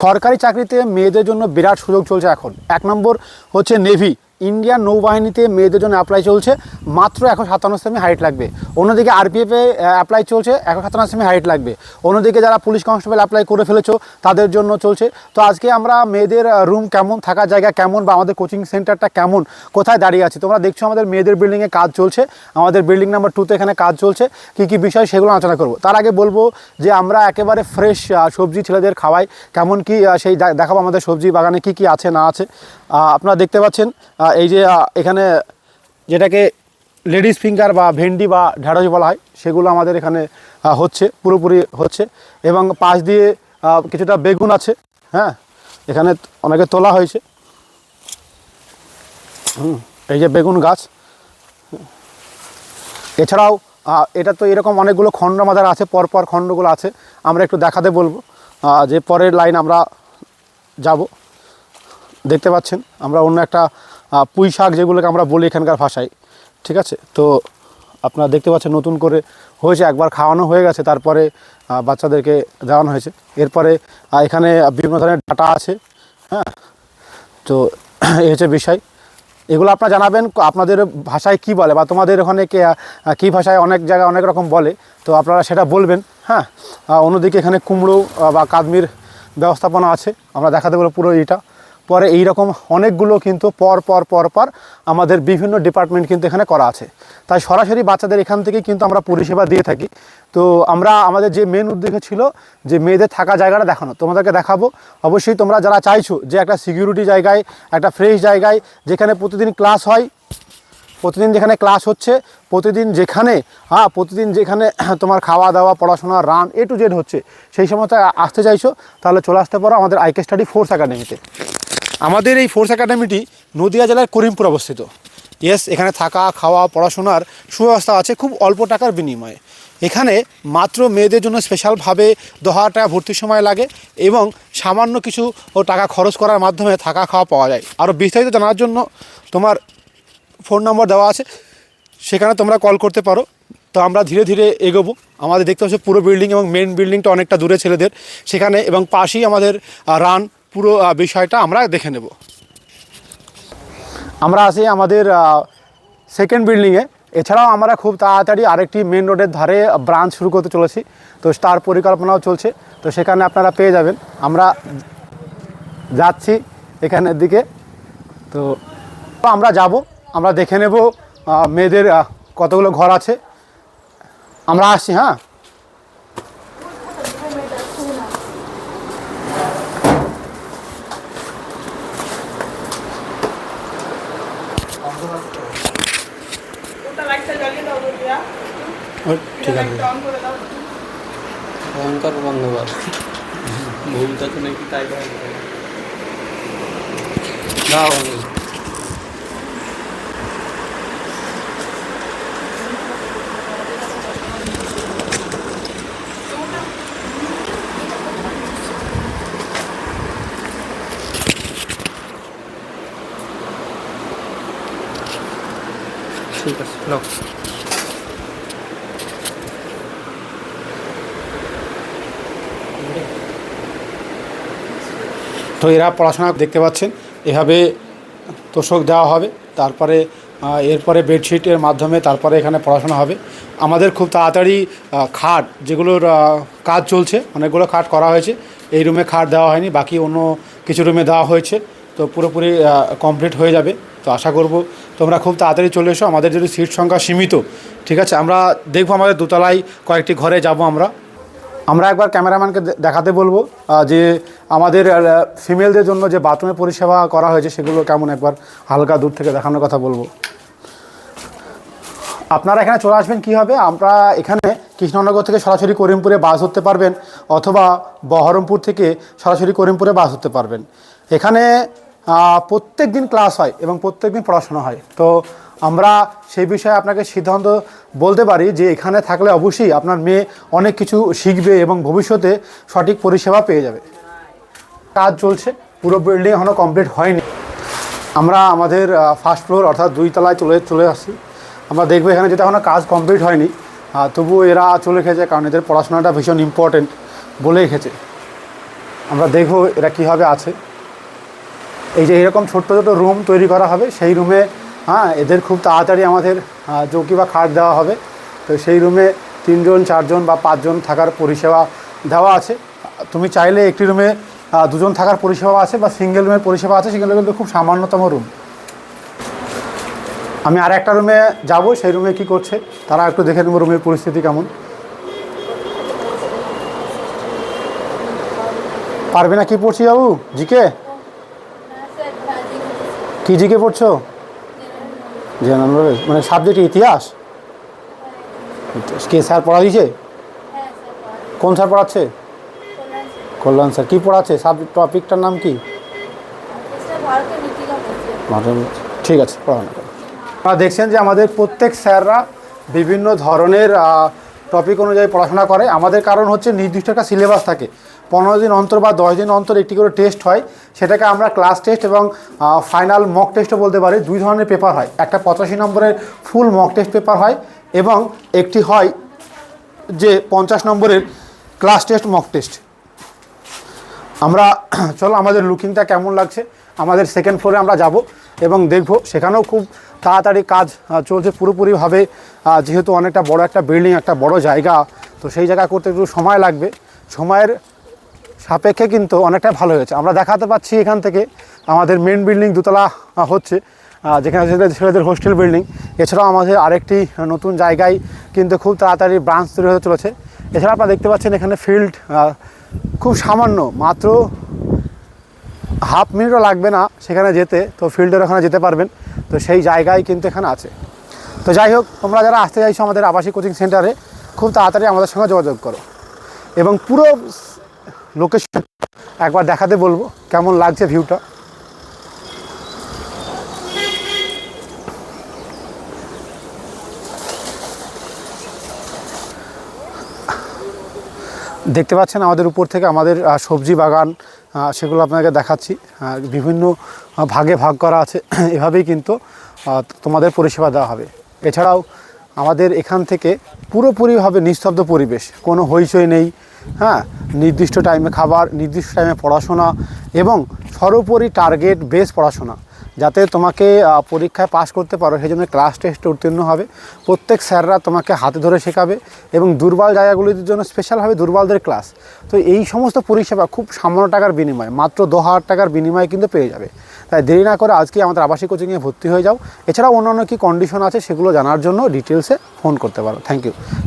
সরকারি চাকরিতে মেয়েদের জন্য বিরাট সুযোগ চলছে এখন। এক নম্বর হচ্ছে নেভি ইন্ডিয়ান নৌবাহিনীতে মেয়েদের জন্য অ্যাপ্লাই চলছে। মাত্র একশো সাতান্ন সেমি হাইট লাগবে। অন্যদিকে আরপিএফে অ্যাপ্লাই চলছে, একশো সাতান্ন সেমি হাইট লাগবে। অন্যদিকে যারা পুলিশ কনস্টেবল অ্যাপ্লাই করে ফেলেছো, তাদের জন্য চলছে। তো আজকে আমরা মেয়েদের রুম কেমন, থাকার জায়গা কেমন বা আমাদের কোচিং সেন্টারটা কেমন, কোথায় দাঁড়িয়ে আছে? তোমরা দেখছ আমাদের মেয়েদের বিল্ডিংয়ে কাজ চলছে। আমাদের বিল্ডিং নাম্বার টুতে এখানে কাজ চলছে। কী কী বিষয় সেগুলো আলোচনা করব। তার আগে বলব যে আমরা একেবারে ফ্রেশ সবজি ছেলেদের খাওয়াই। কেমন কি সেই দেখাবো আমাদের সবজি বাগানে কি কি আছে, না আছে। আপনারা দেখতে পাচ্ছেন এই যে এখানে যেটাকে লেডিস ফিঙ্গার বা ভেন্ডি বা ঢ্যাঁড়স বলা হয়, সেগুলো আমাদের এখানে হচ্ছে, পুরোপুরি হচ্ছে। এবং পাশ দিয়ে কিছুটা বেগুন আছে হ্যাঁ? এখানে অনেকে তোলা হয়েছে। এই যে বেগুন গাছ। এছাড়াও এটা তো এরকম অনেকগুলো খণ্ড আমাদের আছে, পরপর খণ্ডগুলো আছে, আমরা একটু দেখাতে বলব। যে পরের লাইন আমরা যাব। দেখতে পাচ্ছেন, আমরা অন্য একটা পুঁই শাক যেগুলোকে আমরা বলি এখানকার ভাষায়, ঠিক আছে? তো আপনারা দেখতে পাচ্ছেন নতুন করে হয়েছে, একবার খাওয়ানো হয়ে গেছে, তারপরে বাচ্চাদেরকে দেওয়ানো হয়েছে। এরপরে এখানে বিভিন্ন ধরনের ডাটা আছে হ্যাঁ? তো এই হচ্ছে বিষয়। এগুলো আপনারা জানাবেন, আপনাদের ভাষায় কি বলে, বা তোমাদের ওখানে কে কী ভাষায় অনেক জায়গায় অনেক রকম বলে, তো আপনারা সেটা বলবেন হ্যাঁ? অন্যদিকে এখানে কুমড়ো বা কাদমির ব্যবস্থাপনা আছে, আমরা দেখাতে বলব পুরো এইটা পরে এই রকম অনেকগুলো কিন্তু পর পর পর পর আমাদের বিভিন্ন ডিপার্টমেন্ট কিন্তু এখানে করা আছে। তাই সরাসরি বাচ্চাদের এখান থেকেই কিন্তু আমরা পরিষেবা দিয়ে থাকি। তো আমরা আমাদের যে মেন উদ্দেশ্য ছিল যে মেয়েদের থাকা জায়গাটা দেখানো। তোমাদেরকে দেখাবো। অবশ্যই তোমরা যারা চাইছো যে একটা সিকিউরিটি জায়গায়, একটা ফ্রেশ জায়গায়, যেখানে প্রতিদিন ক্লাস হয়, প্রতিদিন যেখানে ক্লাস হচ্ছে, প্রতিদিন যেখানে হ্যাঁ প্রতিদিন যেখানে তোমার খাওয়া দাওয়া পড়াশোনা রান এ টু জেড হচ্ছে, সেই সময়তে আসতে চাইছো, তাহলে চলে আসতে পারো আমাদের আইকে স্টাডি ফোর্স একাডেমিতে আমাদের এই ফোর্স একাডেমিটি নদিয়া জেলার করিমপুর অবস্থিত। ইয়েস এখানে থাকা, খাওয়া, পড়াশোনার সুব্যবস্থা আছে খুব অল্প টাকার বিনিময়ে। এখানে মাত্র মেয়েদের জন্য স্পেশালভাবে হাজার টাকা ভর্তির সময় লাগে এবং সামান্য কিছু টাকা খরচ করার মাধ্যমে থাকা, খাওয়া পাওয়া যায়। আরও বিস্তারিত জানার জন্য তোমার ফোন নম্বর দেওয়া আছে, সেখানে তোমরা কল করতে পারো। তো আমরা ধীরে ধীরে এগোবো। আমাদের দেখতে হচ্ছে পুরো বিল্ডিং এবং মেন বিল্ডিংটা অনেকটা দূরে ছেলেদের। সেখানে এবং পাশেই আমাদের রান পুরো বিষয়টা আমরা দেখে নেব। আমরা আসি আমাদের সেকেন্ড বিল্ডিংয়ে এছাড়াও আমরা খুব তাড়াতাড়ি আরেকটি মেন রোডের ধারে ব্রাঞ্চ শুরু করতে চলেছি। তো তার পরিকল্পনাও চলছে। তো সেখানে আপনারা পেয়ে যাবেন। আমরা যাচ্ছি এখানের দিকে। তো আমরা যাব। আমরা দেখে নেব মেয়েদের কতগুলো ঘর আছে। আমরা আসছি হ্যাঁ? ঠিক আছে। ভয়ঙ্কর বন্ধ কর ভুলটা তো নাকি তাই দাও ঠিক আছে নাও। তো এরা পড়াশোনা দেখতে পাচ্ছেন, এভাবে তোষক দেওয়া হবে, তারপরে এরপরে বেডশিটের মাধ্যমে তারপরে এখানে পড়াশোনা হবে। আমাদের খুব তাড়াতাড়ি খাট যেগুলোর কাজ চলছে, অনেকগুলো খাট করা হয়েছে, এই রুমে খাট দেওয়া হয়নি, বাকি অন্য কিছু রুমে দেওয়া হয়েছে, তো পুরোপুরি কমপ্লিট হয়ে যাবে। তো আশা করব তোমরা খুব তাড়াতাড়ি চলে এসো, আমাদের যদি সিট সংখ্যা সীমিত, ঠিক আছে? আমরা দেখব আমাদের দোতলায় কয়েকটি ঘরে যাব আমরা। আমরা একবার ক্যামেরাম্যানকে দেখাতে বলব যে আমাদের ফিমেলদের জন্য যে বাথরুমের পরিষেবা করা হয়েছে সেগুলো কেমন একবার হালকা দূর থেকে দেখানোর কথা বলব। আপনারা এখানে চলে আসবেন কী হবে? আমরা এখানে কৃষ্ণনগর থেকে সরাসরি করিমপুরে বাস ধরতে পারবেন, অথবা বহরমপুর থেকে সরাসরি করিমপুরে বাস ধরতে পারবেন। এখানে প্রত্যেক দিন ক্লাস হয় এবং প্রত্যেক দিন পড়াশোনা হয়। তো আমরা সেই বিষয়ে আপনাকে সিদ্ধান্ত বলতে পারি যে এখানে থাকলে অবশ্যই আপনার মেয়ে অনেক কিছু শিখবে এবং ভবিষ্যতে সঠিক পরিষেবা পেয়ে যাবে। কাজ চলছে, পুরো বিল্ডিং এখনও কমপ্লিট হয়নি। আমরা আমাদের ফার্স্ট ফ্লোর অর্থাৎ দুই তলায় চলে চলে আসছি। আমরা দেখব এখানে যেটা এখনও কাজ কমপ্লিট হয়নি। তবুও এরা চলে এসেছে কারণ এদের পড়াশোনাটা ভীষণ ইম্পর্টেন্ট বলে রেখেছে আমরা দেখব এরা কীভাবে আছে। এই যে এরকম ছোট্ট ছোটো রুম তৈরি করা হবে, সেই রুমে হ্যাঁ এদের খুব তাড়াতাড়ি আমাদের চৌকি বা খাট দেওয়া হবে। তো সেই রুমে তিনজন চারজন বা পাঁচজন থাকার পরিষেবা দেওয়া আছে। তুমি চাইলে একটি রুমে দুজন থাকার পরিষেবা আছে বা সিঙ্গেল রুমের পরিষেবা আছে সেগুলো কিন্তু খুব সামান্যতম রুম। আমি আর একটা রুমে যাব সেই রুমে কি করছে? তারা একটু দেখে নেব রুমের পরিস্থিতি কেমন। পারবে না কি পড়ছি বাবু? জিকে? কি জিকে পড়ছো? জেনারেল নলেজ মানে সাবজেক্ট ইতিহাস। কে স্যার পড়া দিয়েছে কোন স্যার পড়াচ্ছে? কল্যাণ স্যার কী পড়াচ্ছে? সাবজেক্ট টপিকটার নাম কি? ঠিক আছে পড়ানো আপনারা দেখছেন যে আমাদের প্রত্যেক স্যাররা বিভিন্ন ধরনের টপিক অনুযায়ী পড়াশোনা করে। আমাদের কারণ হচ্ছে নির্দিষ্ট একটা সিলেবাস থাকে। পনেরো দিন অন্তর বা দশ দিন অন্তর একটি করে টেস্ট হয়। সেটাকে আমরা ক্লাস টেস্ট এবং ফাইনাল মক টেস্টও বলতে পারি। দুই ধরনের পেপার হয়। একটা পঁচাশি নম্বরের ফুল মক টেস্ট পেপার হয় এবং একটি হয় যে পঞ্চাশ নম্বরের ক্লাস টেস্ট মক টেস্ট আমরা, চলো আমাদের লুকিংটা কেমন লাগছে? আমাদের সেকেন্ড ফ্লোরে আমরা যাব এবং দেখব। সেখানেও খুব তাড়াতাড়ি কাজ চলছে পুরোপুরিভাবে। যেহেতু অনেকটা বড় একটা বিল্ডিং একটা বড় জায়গা, তো সেই জায়গা করতে একটু সময় লাগবে। সময়ের সাপেক্ষে কিন্তু অনেকটা ভালো হয়েছে। আমরা দেখাতে পাচ্ছি এখান থেকে আমাদের মেন বিল্ডিং দুতলা হচ্ছে যেখানে ছেলেদের হোস্টেল বিল্ডিং এছাড়াও আমাদের আরেকটি নতুন জায়গায় কিন্তু খুব তাড়াতাড়ি ব্রাঞ্চ তৈরি হতে চলেছে। এছাড়া আপনারা দেখতে পাচ্ছেন এখানে ফিল্ড খুব সামান্য, মাত্র হাফ মিনিটও লাগবে না সেখানে যেতে। তো ফিল্ডের ওখানে যেতে পারবেন। তো সেই জায়গায় কিন্তু এখানে আছে। তো যাই হোক, তোমরা যারা আসতে চাইছো আমাদের আবাসিক কোচিং সেন্টারে খুব তাড়াতাড়ি আমাদের সঙ্গে যোগাযোগ করো। এবং পুরো লোকেশন একবার দেখাতে বলব, কেমন লাগছে ভিউটা দেখতে পাচ্ছেন আমাদের উপর থেকে আমাদের সবজি বাগান সেগুলো আপনাকে দেখাচ্ছি। বিভিন্ন ভাগে ভাগ করা আছে, এভাবেই কিন্তু তোমাদের পরিষেবা দেওয়া হবে। এছাড়াও আমাদের এখান থেকে পুরোপুরিভাবে নিস্তব্ধ পরিবেশ, কোনো হইচই নেই হ্যাঁ? নির্দিষ্ট টাইমে খাবার, নির্দিষ্ট টাইমে পড়াশোনা এবং সর্বোপরি টার্গেট বেস পড়াশোনা। যাতে তোমাকে পরীক্ষায় পাশ করতে পারো, সেই জন্য ক্লাস টেস্টে উত্তীর্ণ হবে। প্রত্যেক স্যাররা তোমাকে হাতে ধরে শেখাবে এবং দুর্বল জায়গাগুলির জন্য স্পেশালভাবে দুর্বলদের ক্লাস তো এই সমস্ত পরিষেবা খুব সামান্য টাকার বিনিময়ে, মাত্র দু হাজার টাকার বিনিময়ে কিন্তু পেয়ে যাবে। তাই দেরি না করে আজকে আমাদের আবাসিক কোচিংয়ে ভর্তি হয়ে যাও। এছাড়াও অন্যান্য কী কন্ডিশন আছে সেগুলো জানার জন্য ডিটেলসে ফোন করতে পারো। Thank you